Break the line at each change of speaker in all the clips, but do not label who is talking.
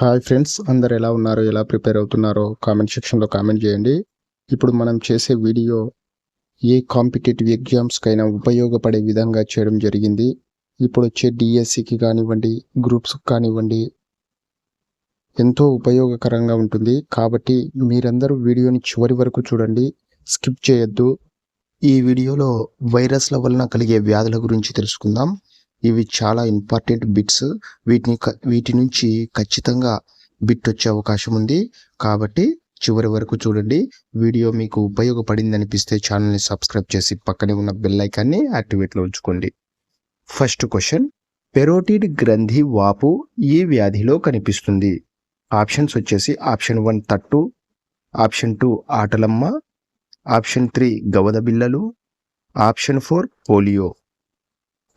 Hi friends అందరు ఎలా ఉన్నారో? ఎలా ప్రిపేర్ అవుతున్నారో కామెంట్ సెక్షన్లో కామెంట్ చేయండి. ఇప్పుడు మనం చేసే వీడియో ఏ కాంపిటేటివ్ ఎగ్జామ్స్కైనా ఉపయోగపడే విధంగా చేయడం జరిగింది. ఇప్పుడు వచ్చే డిఎస్సికి కానివ్వండి గ్రూప్స్కి కానివ్వండి ఎంతో ఉపయోగకరంగా ఉంటుంది. కాబట్టి మీరందరూ వీడియోని చివరి వరకు చూడండి. స్కిప్ చేయొద్దు. ఈ వీడియోలో వైరస్ల వలన కలిగే వ్యాధుల గురించి తెలుసుకుందాం. ఇవి చాలా ఇంపార్టెంట్ బిట్స్. వీటిని క- వీటి నుంచి ఖచ్చితంగా బిట్ వచ్చే అవకాశం ఉంది. కాబట్టి చివరి వరకు చూడండి. వీడియో మీకు ఉపయోగపడింది అనిపిస్తే ఛానల్ని సబ్స్క్రైబ్ చేసి పక్కనే ఉన్న బెల్ ఐకాన్ని యాక్టివేట్లో ఉంచుకోండి. First question. పెరోటిడ్ గ్రంథి వాపు ఈ వ్యాధిలో కనిపిస్తుంది? ఆప్షన్స్ వచ్చేసి ఆప్షన్ వన్ తట్టు ఆప్షన్ టూ ఆటలమ్మ ఆప్షన్ త్రీ గవద బిల్లలు option four polio.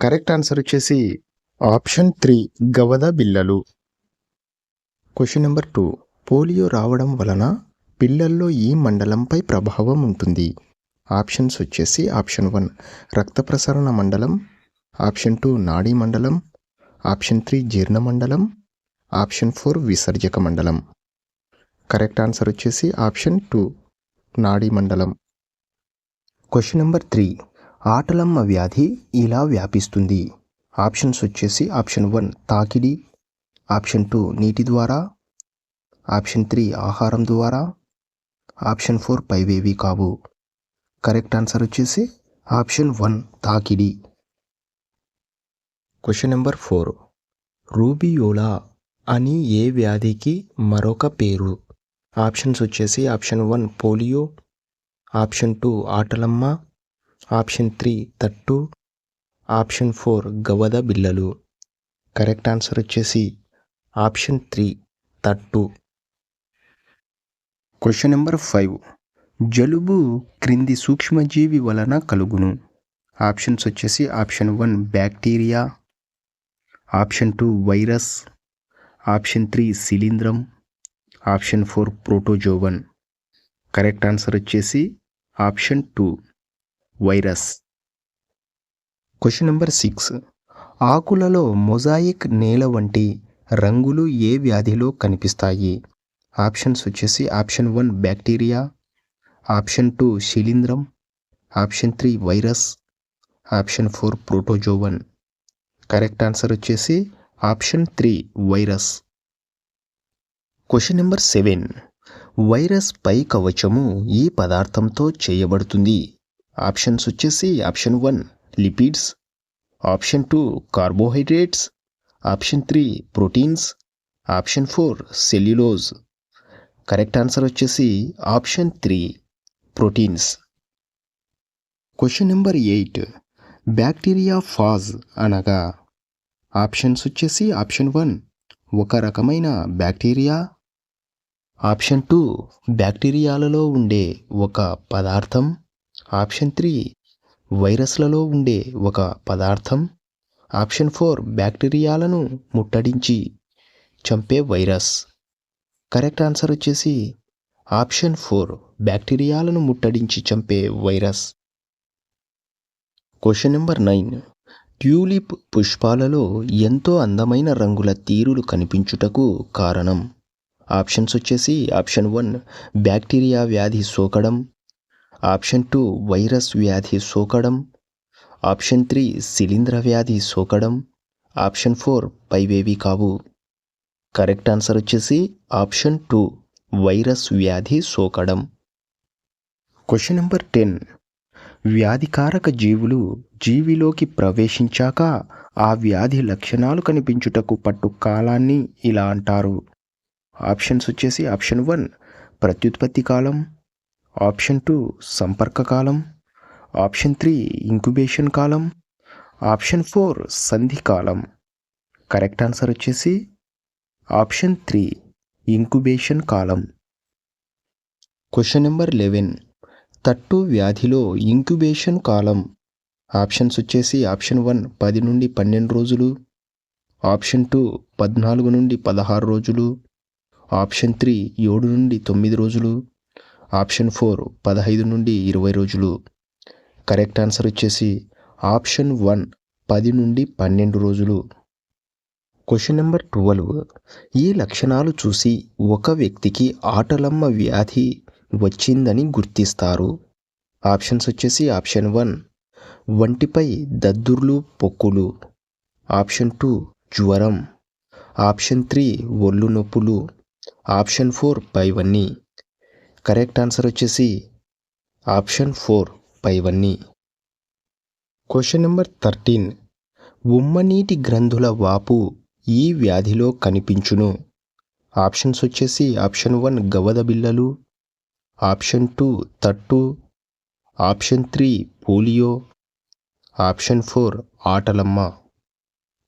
Correct answer వచ్చేసి ఆప్షన్ త్రీ గవద బిల్లలు. క్వశ్చన్ నెంబర్ టూ పోలియో రావడం వలన పిల్లల్లో ఈ మండలంపై ప్రభావం ఉంటుంది. ఆప్షన్స్ వచ్చేసి ఆప్షన్ వన్ రక్త ప్రసరణ మండలం. ఆప్షన్ టూ నాడీ మండలం. ఆప్షన్ త్రీ జీర్ణ మండలం. ఆప్షన్ ఫోర్ విసర్జక మండలం. కరెక్ట్ ఆన్సర్ వచ్చేసి ఆప్షన్ టూ నాడీ మండలం. క్వశ్చన్ నెంబర్ త్రీ ఆటలమ్మ వ్యాధి ఇలా వ్యాపిస్తుంది. ఆప్షన్స్ వచ్చేసి ఆప్షన్ వన్ తాకిడి ఆప్షన్ టూ నీటి ద్వారా ఆప్షన్ త్రీ ఆహారం ద్వారా ఆప్షన్ ఫోర్ పైవేవి కావు. కరెక్ట్ ఆన్సర్ వచ్చేసి ఆప్షన్ వన్ తాకిడి. Question number four. రూబియోలా అని ఏ వ్యాధికి మరొక పేరు? ఆప్షన్స్ వచ్చేసి option one polio option two ఆటలమ్మ option three తట్టు. ఆప్షన్ ఫోర్ గవద బిల్లలు. కరెక్ట్ ఆన్సర్ వచ్చేసి ఆప్షన్ త్రీ తట్టు. Question number five. జలుబు క్రింది సూక్ష్మజీవి వలన కలుగును. ఆప్షన్స్ వచ్చేసి option one bacteria. Option two virus. Option three శిలీంద్రం. Option four protozoan. Correct answer వచ్చేసి option two. Virus. Question number six ఆకులలో mosaic నేల వంటి రంగులు ఏ వ్యాధిలో కనిపిస్తాయి? ఆప్షన్స్ వచ్చేసి option one bacteria option two శిలీంద్రం. Option three virus option four protozoan correct answer వచ్చేసి option three virus question number seven virus పై కవచము ఈ పదార్థంతో చేయబడుతుంది. ఆప్షన్స్ వచ్చేసి option one lipids. Option two carbohydrates. Option three proteins. Option four cellulose. Correct answer వచ్చేసి option three proteins. Question number eight bacteria phage అనగా? Options వచ్చేసి option one ఒక రకమైన బ్యాక్టీరియా. ఆప్షన్ టూ బ్యాక్టీరియాలలో ఉండే ఒక పదార్థం. ఆప్షన్ త్రీ వైరస్లలో ఉండే ఒక పదార్థం. ఆప్షన్ ఫోర్ బ్యాక్టీరియాలను ముట్టడించి చంపే వైరస్. కరెక్ట్ ఆన్సర్ వచ్చేసి ఆప్షన్ ఫోర్ బ్యాక్టీరియాలను ముట్టడించి చంపే virus. Question number nine tulip పుష్పాలలో ఎంతో అందమైన రంగుల తీరులు కనిపించుటకు కారణం. ఆప్షన్స్ వచ్చేసి ఆప్షన్ వన్ బ్యాక్టీరియా వ్యాధి సోకడం. ఆప్షన్ టూ వైరస్ వ్యాధి సోకడం. ఆప్షన్ త్రీ శిలీంద్ర వ్యాధి సోకడం. ఆప్షన్ ఫోర్ పైవేవి కావు. కరెక్ట్ ఆన్సర్ వచ్చేసి ఆప్షన్ టూ వైరస్ వ్యాధి సోకడం. Question number ten. వ్యాధికారక జీవులు జీవిలోకి ప్రవేశించాక ఆ వ్యాధి లక్షణాలు కనిపించుటకు పట్టు కాలాన్ని ఇలా అంటారు. ఆప్షన్స్ వచ్చేసి ఆప్షన్ వన్ ప్రత్యుత్పత్తి కాలం. ఆప్షన్ టూ సంపర్క కాలం ఆప్షన్ త్రీ ఇంక్యుబేషన్ కాలం ఆప్షన్ ఫోర్ సంధి కాలం. కరెక్ట్ ఆన్సర్ వచ్చేసి ఆప్షన్ త్రీ ఇంక్యుబేషన్ కాలం. Question number eleven. తట్టు వ్యాధిలో ఇంక్యుబేషన్ కాలం. ఆప్షన్స్ వచ్చేసి ఆప్షన్ వన్ పది నుండి పన్నెండు రోజులు ఆప్షన్ టూ పద్నాలుగు నుండి పదహారు రోజులు ఆప్షన్ త్రీ ఏడు నుండి తొమ్మిది రోజులు ఆప్షన్ ఫోర్ పదహైదు నుండి ఇరవై రోజులు. కరెక్ట్ ఆన్సర్ వచ్చేసి ఆప్షన్ వన్ పది నుండి పన్నెండు రోజులు. Question number twelve. ఈ లక్షణాలు చూసి ఒక వ్యక్తికి ఆటలమ్మ వ్యాధి వచ్చిందని గుర్తిస్తారు. ఆప్షన్స్ వచ్చేసి ఆప్షన్ వన్ వంటిపై దద్దుర్లు పొక్కులు. ఆప్షన్ టూ జ్వరం. ఆప్షన్ త్రీ ఒళ్ళు నొప్పులు. ఆప్షన్ ఫోర్ పైవన్నీ. కరెక్ట్ ఆన్సర్ వచ్చేసి ఆప్షన్ ఫోర్ పైవన్నీ. Question number thirteen. ఉమ్మనీటి గ్రంథుల వాపు ఈ వ్యాధిలో కనిపించును. ఆప్షన్స్ వచ్చేసి ఆప్షన్ వన్ గవద బిళ్ళలు ఆప్షన్ టూ తట్టు. Option three polio. Option four ఆటలమ్మ.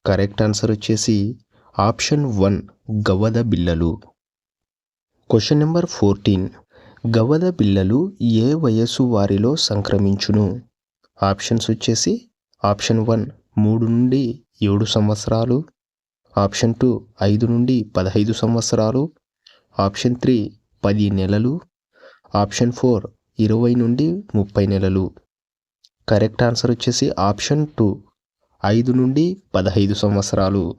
Correct answer వచ్చేసి ఆప్షన్ వన్ గవద బిళ్ళలు క్వశ్చన్ నెంబర్ ఫోర్టీన్. గవద పిల్లలు ఏ వయస్సు వారిలో సంక్రమించును? ఆప్షన్స్ వచ్చేసి ఆప్షన్ వన్ మూడు నుండి ఏడు సంవత్సరాలు ఆప్షన్ టూ ఐదు నుండి పదహైదు సంవత్సరాలు ఆప్షన్ త్రీ పది నెలలు ఆప్షన్ ఫోర్ ఇరవై నుండి ముప్పై నెలలు. కరెక్ట్ ఆన్సర్ వచ్చేసి ఆప్షన్ టూ ఐదు నుండి పదహైదు సంవత్సరాలు.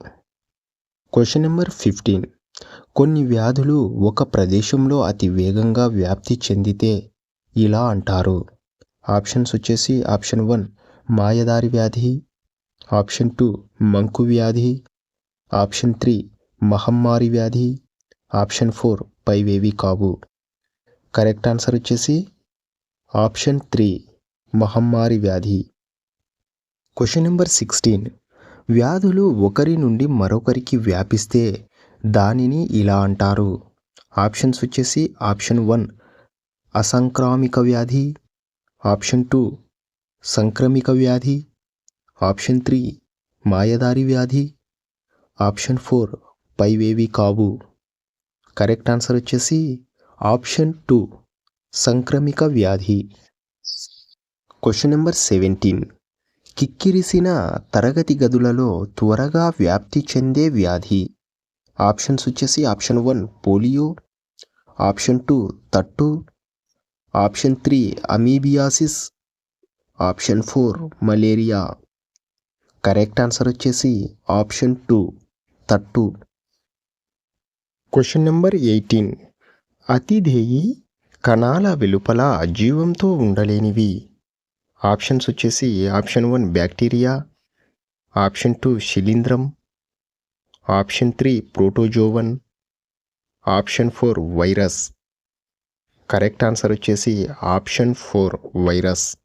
Question number fifteen. కొన్ని వ్యాధులు ఒక ప్రదేశంలో అతి వేగంగా వ్యాప్తి చెందితే ఇలా అంటారు. ఆప్షన్స్ వచ్చేసి ఆప్షన్ వన్ మాయదారి వ్యాధి. ఆప్షన్ టూ మంకు వ్యాధి. ఆప్షన్ త్రీ మహమ్మారి వ్యాధి. ఆప్షన్ ఫోర్ పైవేవి కావు. కరెక్ట్ ఆన్సర్ వచ్చేసి ఆప్షన్ త్రీ మహమ్మారి వ్యాధి. క్వశ్చన్ నెంబర్ సిక్స్టీన్ వ్యాధులు ఒకరి నుండి మరొకరికి వ్యాపిస్తే దానిని ఇలా అంటారు. ఆప్షన్స్ వచ్చేసి ఆప్షన్ వన్ అసంక్రామిక వ్యాధి. ఆప్షన్ టూ సంక్రమిక వ్యాధి. ఆప్షన్ త్రీ మాయదారి వ్యాధి. ఆప్షన్ ఫోర్ పైవేవి కావు. కరెక్ట్ ఆన్సర్ వచ్చేసి ఆప్షన్ టూ సంక్రమిక వ్యాధి. క్వశ్చన్ నెంబర్ సెవెంటీన్ కిక్కిరిసిన తరగతి గదులలో త్వరగా వ్యాప్తి చెందే వ్యాధి. ఆప్షన్స్ వచ్చేసి option one polio option two తట్టు option three amoebiasis option four malaria. Correct answer వచ్చేసి ఆప్షన్ టూ తట్టు. Question number eighteen. అతిధేయి కణాల వెలుపల జీవంతో ఉండలేనివి. ఆప్షన్స్ వచ్చేసి option one bacteria option two శిలీంద్రం option three protozoan option four virus. Correct answer వచ్చేసి ఆప్షన్ ఫోర్ వైరస్.